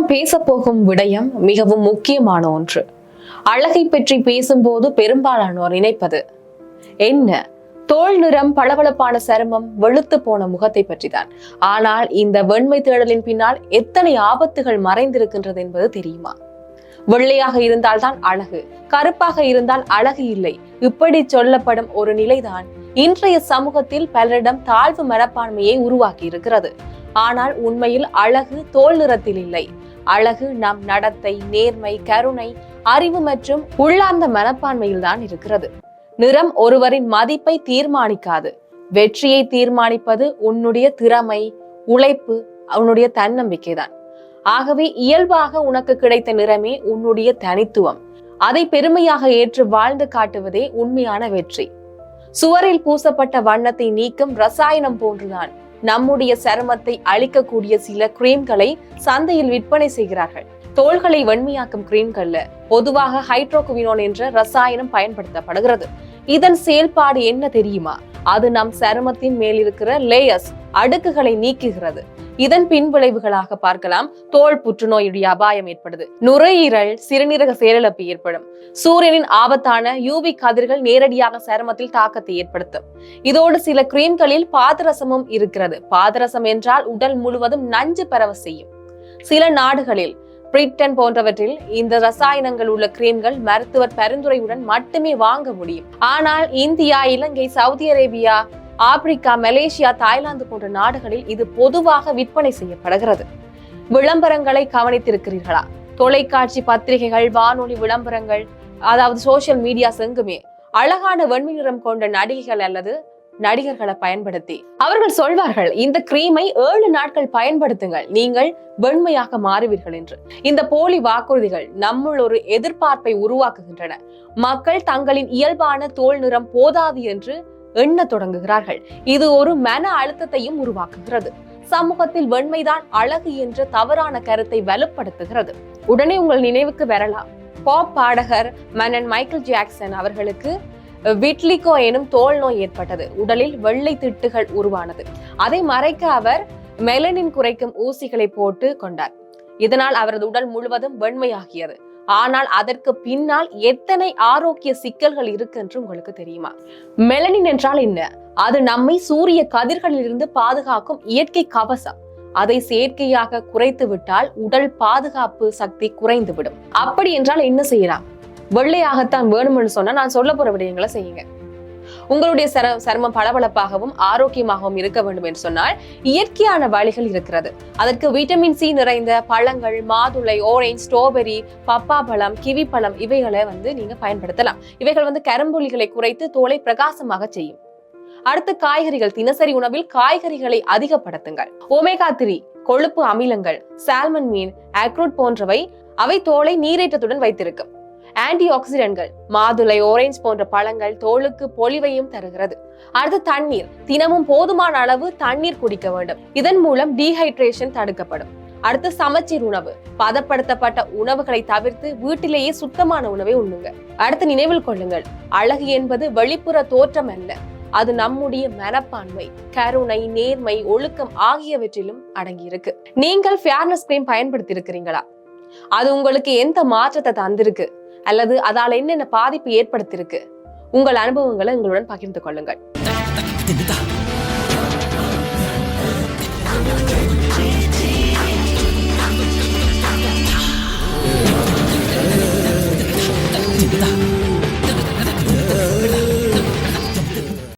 நாம் பேச போகும் விடயம் மிகவும் முக்கியமான ஒன்று. அழகை பற்றி பேசும்போது பெரும்பாலானோர் நினைப்பது என்ன? தோல் நிறம் பளபளப்பான சருமம் வெளுத்து போன முகத்தை பற்றிதான். ஆனால் இந்த வெண்மை தேடலின் பின்னால் எத்தனை ஆபத்துகள் மறைந்திருக்கின்றது என்பது தெரியுமா? வெள்ளையாக இருந்தால்தான் அழகு கருப்பாக இருந்தால் அழகு இல்லை. இப்படி சொல்லப்படும் ஒரு நிலைதான் இன்றைய சமூகத்தில் பலரிடம் தாழ்வு மனப்பான்மையை உருவாக்கி இருக்கிறது ஆனால் உண்மையில் அழகு தோல் நிறத்தில் இல்லை. அழகு நம் நடத்தை நேர்மை கருணை அறிவு மற்றும் உள்ளார்ந்த மனப்பான்மையில் தான் இருக்கிறது. நிறம் ஒருவரின் மதிப்பை தீர்மானிக்காது. வெற்றியை தீர்மானிப்பது உன்னுடைய திறமை உழைப்பு உன்னுடைய தன்னம்பிக்கை தான். ஆகவே இயல்பாக உனக்கு கிடைத்த நிறமே உன்னுடைய தனித்துவம். அதை பெருமையாக ஏற்று வாழ்ந்து காட்டுவதே உண்மையான வெற்றி. சுவரில் பூசப்பட்ட வண்ணத்தை நீக்கும் ரசாயனம் போன்றுதான். நம்முடைய சருமத்தை அழிக்கக்கூடிய சில கிரீம்களை சந்தையில் விற்பனை செய்கிறார்கள். தோள்களை வெண்மையாக்கும் கிரீம்கள்ல பொதுவாக ஹைட்ரோகுவினோன் என்ற ரசாயனம் பயன்படுத்தப்படுகிறது. இதன் செயல்பாடு என்ன தெரியுமா? அது நம் சருமத்தின் மேல் இருக்கிற லேயர்ஸ் அடுக்குகளை நீக்குகிறது. இதன் பின் விளைவுகளாக பார்க்கலாம். தோல் புற்றுநோயுடைய அபாயம் ஏற்படுது. நுரையீரல் சிறுநீரக செயலிழப்பு ஏற்படும். சூரியனின் ஆபத்தான யூவி கதிர்கள் நேரடியாக சருமத்தில் தாக்கத்தை ஏற்படுத்தும். இதோடு சில கிரீம்களில் பாதரசமும் இருக்கிறது. பாதரசம் என்றால் உடல் முழுவதும் நஞ்சு பரவ செய்யும். சில நாடுகளில் பிரிட்டன் போன்றவற்றில் இந்த ரசாயனங்கள் உள்ள கிரீம்கள் மருத்துவர் பரிந்துரையுடன் மட்டுமே வாங்க முடியும். ஆனால் India Ilangai Saudi Arabia Africa Malaysia Thailand போன்ற நாடுகளில் இது பொதுவாக விற்பனை செய்யப்படுகிறது. விளம்பரங்களை கவனித்திருக்கிறீர்களா? தொலைக்காட்சி பத்திரிகைகள் வானொலி விளம்பரங்கள் அதாவது சோசியல் மீடியா எங்குமே அழகான வெண்மை நிறம் கொண்ட நடிகைகள் அல்லது நடிகர்களை பயன்படுத்தி. அவர்கள் சொல்வார்கள் இந்த கிரீமை ஏழு நாட்கள் பயன்படுத்துங்கள் நீங்கள் வெண்மையாக மாறுவீர்கள் என்று. இந்த போலி வாக்குறுதிகள் நம்முள் ஒரு எதிர்பார்ப்பை உருவாக்குகின்றன. மக்கள் தங்களின் இயல்பான தோல் நிறம் போதாது என்று எண்ண தொடங்குகிறார்கள். இது ஒரு மன அழுத்தத்தையும் உருவாக்குகிறது. சமூகத்தில் வெண்மைதான் அழகு என்ற தவறான கருத்தை வலுப்படுத்துகிறது. உடனே உங்கள் நினைவுக்கு வரலாம். பாப் பாடகர் மன்னன் மைக்கேல் ஜாக்சன் அவர்களுக்கு விட்லிகோ எனும் தோல் நோய் ஏற்பட்டது. உடலில் வெள்ளை திட்டுகள் உருவானது. அதை மறைக்க அவர் மெலனின் குறைக்கும் ஊசிகளை போட்டு கொண்டார். இதனால் அவரது உடல் முழுவதும் வெண்மையாகியது. ஆனால் அதற்கு பின்னால் எத்தனை ஆரோக்கிய சிக்கல்கள் இருக்கு என்று உங்களுக்கு தெரியுமா? மெலனின் என்றால் என்ன? அது நம்மை சூரிய கதிர்களில் இருந்து பாதுகாக்கும் இயற்கை கவசம். அதை செயற்கையாக குறைத்து விட்டால் உடல் பாதுகாப்பு சக்தி குறைந்துவிடும். அப்படி என்றால் என்ன செய்யலாம்? வெள்ளையாகத்தான் வேணும்னு சொன்னா நான் சொல்ல போற விடயங்களை செய்யுங்க. உங்களுடைய சர சருமம் பளபளப்பாகவும் ஆரோக்கியமாகவும் இருக்க வேண்டும் என்று சொன்னால் இயற்கையான வழிகள் இருக்கிறது. அதற்கு விட்டமின் சி நிறைந்த பழங்கள் மாதுளை ஓரேஞ்ச் ஸ்ட்ராபெரி பப்பா பழம் கிவி பழம் இவைகளை வந்து நீங்க பயன்படுத்தலாம். இவைகள் வந்து கரும்புலிகளை குறைத்து தோலை பிரகாசமாக செய்யும். அடுத்து காய்கறிகள். தினசரி உணவில் காய்கறிகளை அதிகப்படுத்துங்கள். ஒமேகா த்ரீ கொழுப்பு அமிலங்கள் சால்மன் மீன் அக்ரூட் போன்றவை அவை தோலை நீரேற்றத்துடன் வைத்திருக்கும். ஆன்டி ஆக்சிடென்ட்கள் மாதுளை ஓரேஞ்ச் போன்ற பழங்கள் தோலுக்கு பொலிவையும் தருகிறது. அடுத்து தண்ணீர். தினமும் போதுமான அளவு தண்ணீர் குடிக்க வேண்டும். இதன் மூலம் டீஹைட்ரேஷன் தடுக்கப்படும். அடுத்து சமச்சீர் உணவு. பதப்படுத்தப்பட்ட உணவுகளை தவிர்த்து வீட்டிலேயே சுத்தமான உணவை உண்ணுங்க. அடுத்து நினைவில் கொள்ளுங்கள். அழகு என்பது வெளிப்புற தோற்றம் அல்ல. அது நம்முடைய மனப்பான்மை கருணை நேர்மை ஒழுக்கம் ஆகியவற்றிலும் அடங்கியிருக்கு. நீங்கள் ஃபேர்னஸ் கிரீம் பயன்படுத்தி இருக்கிறீங்களா அது உங்களுக்கு எந்த மாற்றத்தை தந்திருக்கு? அல்லது அதால என்னென்ன பாதிப்பு ஏற்படுத்தியிருக்கு? உங்கள் அனுபவங்களை எங்களுடன் பகிர்ந்து கொள்ளுங்கள்.